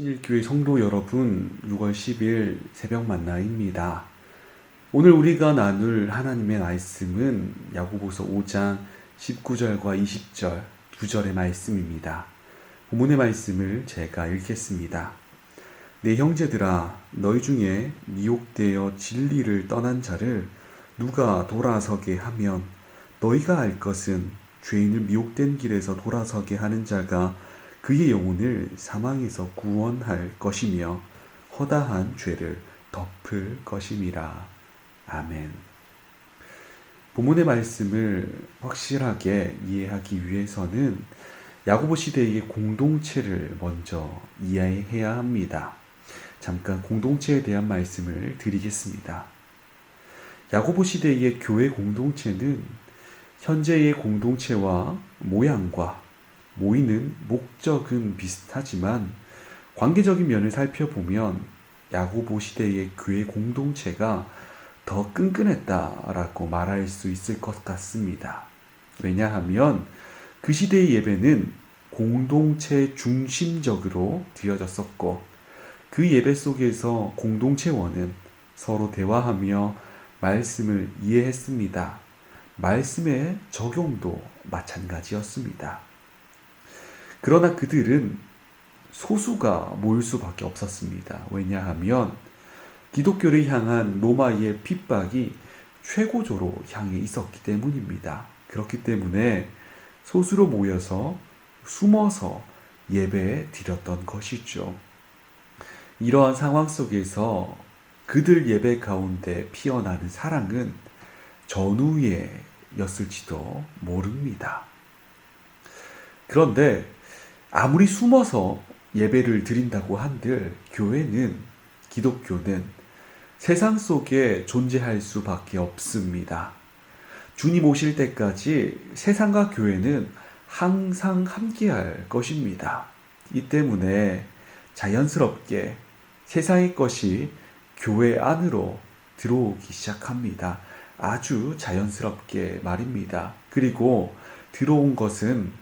신일교회 성도 여러분, 6월 10일 새벽 만나입니다. 오늘 우리가 나눌 하나님의 말씀은 야고보서 5장 19절과 20절 두 절의 말씀입니다. 본문의 말씀을 제가 읽겠습니다. 내 형제들아 너희 중에 미혹되어 진리를 떠난 자를 누가 돌아서게 하면 너희가 알 것은 죄인을 미혹된 길에서 돌아서게 하는 자가 그의 영혼을 사망에서 구원할 것이며 허다한 죄를 덮을 것임이라. 아멘. 본문의 말씀을 확실하게 이해하기 위해서는 야고보 시대의 공동체를 먼저 이해해야 합니다. 잠깐 공동체에 대한 말씀을 드리겠습니다. 야고보 시대의 교회 공동체는 현재의 공동체와 모양과 모이는 목적은 비슷하지만 관계적인 면을 살펴보면 야고보 시대의 교회 공동체가 더 끈끈했다라고 말할 수 있을 것 같습니다. 왜냐하면 그 시대의 예배는 공동체 중심적으로 드려졌었고 그 예배 속에서 공동체원은 서로 대화하며 말씀을 이해했습니다. 말씀의 적용도 마찬가지였습니다. 그러나 그들은 소수가 모일 수밖에 없었습니다. 왜냐하면 기독교를 향한 로마의 핍박이 최고조로 향해 있었기 때문입니다. 그렇기 때문에 소수로 모여서 숨어서 예배에 드렸던 것이죠. 이러한 상황 속에서 그들 예배 가운데 피어나는 사랑은 전우예였을지도 모릅니다. 그런데 아무리 숨어서 예배를 드린다고 한들 교회는 기독교는 세상 속에 존재할 수밖에 없습니다. 주님 오실 때까지 세상과 교회는 항상 함께할 것입니다. 이 때문에 자연스럽게 세상의 것이 교회 안으로 들어오기 시작합니다. 아주 자연스럽게 말입니다. 그리고 들어온 것은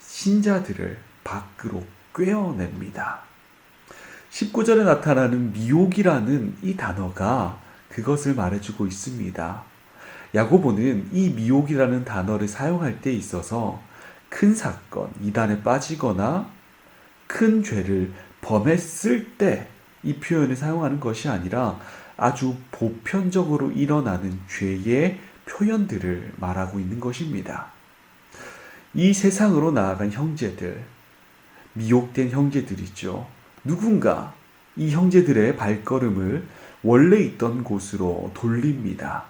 신자들을 밖으로 꿰어냅니다. 19절에 나타나는 미혹이라는 이 단어가 그것을 말해주고 있습니다. 야고보는 이 미혹이라는 단어를 사용할 때 있어서 큰 사건, 이단에 빠지거나 큰 죄를 범했을 때 이 표현을 사용하는 것이 아니라 아주 보편적으로 일어나는 죄의 표현들을 말하고 있는 것입니다. 이 세상으로 나아간 형제들, 미혹된 형제들이죠. 누군가 이 형제들의 발걸음을 원래 있던 곳으로 돌립니다.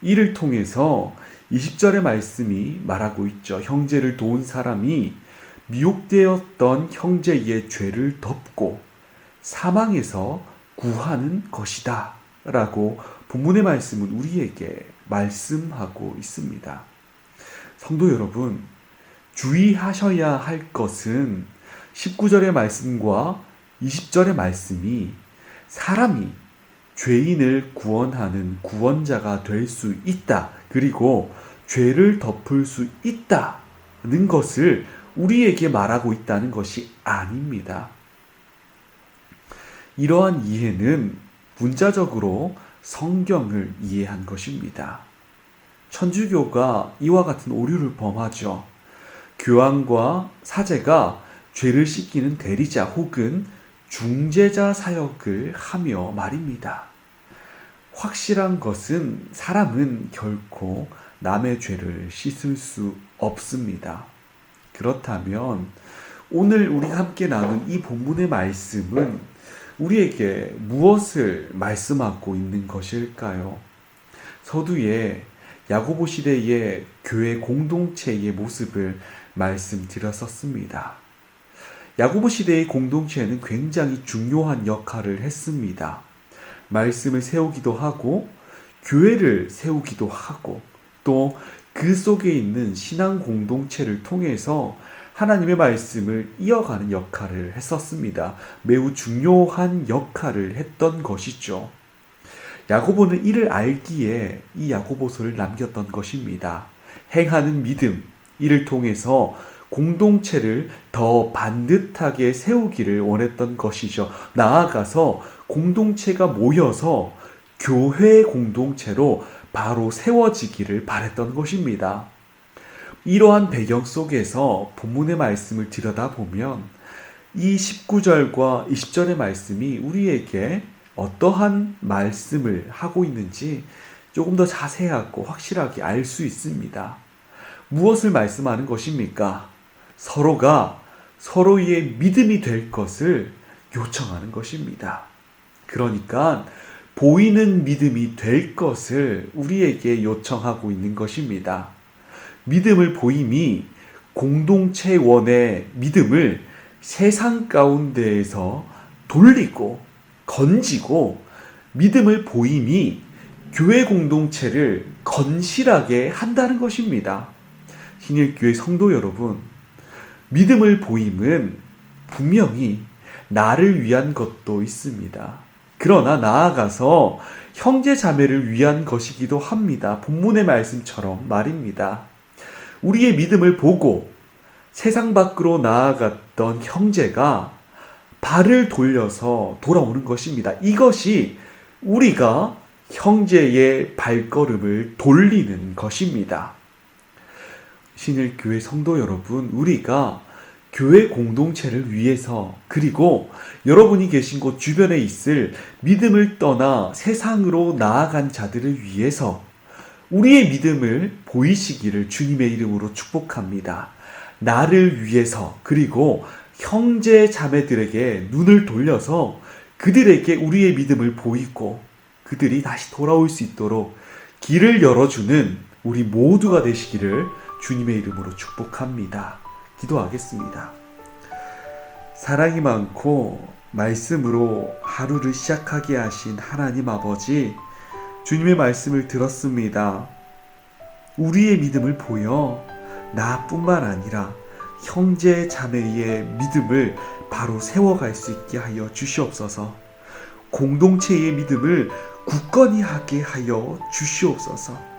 이를 통해서 20절의 말씀이 말하고 있죠. 형제를 도운 사람이 미혹되었던 형제의 죄를 덮고 사망에서 구하는 것이다. 라고 본문의 말씀은 우리에게 말씀하고 있습니다. 성도 여러분, 주의하셔야 할 것은 19절의 말씀과 20절의 말씀이 사람이 죄인을 구원하는 구원자가 될 수 있다. 그리고 죄를 덮을 수 있다는 것을 우리에게 말하고 있다는 것이 아닙니다. 이러한 이해는 문자적으로 성경을 이해한 것입니다. 천주교가 이와 같은 오류를 범하죠. 교황과 사제가 죄를 씻기는 대리자 혹은 중재자 사역을 하며 말입니다. 확실한 것은 사람은 결코 남의 죄를 씻을 수 없습니다. 그렇다면 오늘 우리가 함께 나눈 이 본문의 말씀은 우리에게 무엇을 말씀하고 있는 것일까요? 서두에 야고보 시대의 교회 공동체의 모습을 말씀드렸었습니다. 야고보 시대의 공동체는 굉장히 중요한 역할을 했습니다. 말씀을 세우기도 하고 교회를 세우기도 하고 또 그 속에 있는 신앙 공동체를 통해서 하나님의 말씀을 이어가는 역할을 했었습니다. 매우 중요한 역할을 했던 것이죠. 야고보는 이를 알기에 이 야고보서를 남겼던 것입니다. 행하는 믿음, 이를 통해서 공동체를 더 반듯하게 세우기를 원했던 것이죠. 나아가서 공동체가 모여서 교회 공동체로 바로 세워지기를 바랬던 것입니다. 이러한 배경 속에서 본문의 말씀을 들여다보면 이 19절과 20절의 말씀이 우리에게 어떠한 말씀을 하고 있는지 조금 더 자세하고 확실하게 알 수 있습니다. 무엇을 말씀하는 것입니까? 서로가 서로의 믿음이 될 것을 요청하는 것입니다. 그러니까 보이는 믿음이 될 것을 우리에게 요청하고 있는 것입니다. 믿음을 보임이 공동체원의 믿음을 세상 가운데에서 돌리고 건지고 믿음을 보임이 교회 공동체를 건실하게 한다는 것입니다. 신일교회 성도 여러분, 믿음을 보임은 분명히 나를 위한 것도 있습니다. 그러나 나아가서 형제 자매를 위한 것이기도 합니다. 본문의 말씀처럼 말입니다. 우리의 믿음을 보고 세상 밖으로 나아갔던 형제가 발을 돌려서 돌아오는 것입니다. 이것이 우리가 형제의 발걸음을 돌리는 것입니다. 신일 교회 성도 여러분, 우리가 교회 공동체를 위해서 그리고 여러분이 계신 곳 주변에 있을 믿음을 떠나 세상으로 나아간 자들을 위해서 우리의 믿음을 보이시기를 주님의 이름으로 축복합니다. 나를 위해서 그리고 형제 자매들에게 눈을 돌려서 그들에게 우리의 믿음을 보이고 그들이 다시 돌아올 수 있도록 길을 열어주는 우리 모두가 되시기를 주님의 이름으로 축복합니다. 기도하겠습니다. 사랑이 많고 말씀으로 하루를 시작하게 하신 하나님 아버지, 주님의 말씀을 들었습니다. 우리의 믿음을 보여 나뿐만 아니라 형제 자매의 믿음을 바로 세워갈 수 있게 하여 주시옵소서. 공동체의 믿음을 굳건히 하게 하여 주시옵소서.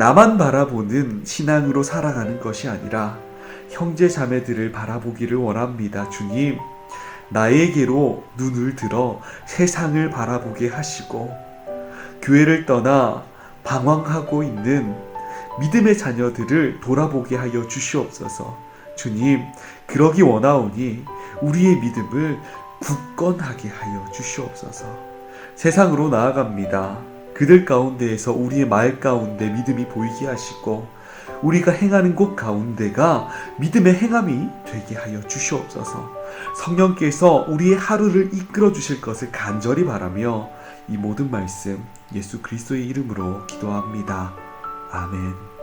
나만 바라보는 신앙으로 살아가는 것이 아니라 형제 자매들을 바라보기를 원합니다. 주님, 나에게로 눈을 들어 세상을 바라보게 하시고 교회를 떠나 방황하고 있는 믿음의 자녀들을 돌아보게 하여 주시옵소서. 주님, 그러기 원하오니 우리의 믿음을 굳건하게 하여 주시옵소서. 세상으로 나아갑니다. 그들 가운데에서 우리의 말 가운데 믿음이 보이게 하시고 우리가 행하는 곳 가운데가 믿음의 행함이 되게 하여 주시옵소서. 성령께서 우리의 하루를 이끌어 주실 것을 간절히 바라며 이 모든 말씀 예수 그리스도의 이름으로 기도합니다. 아멘.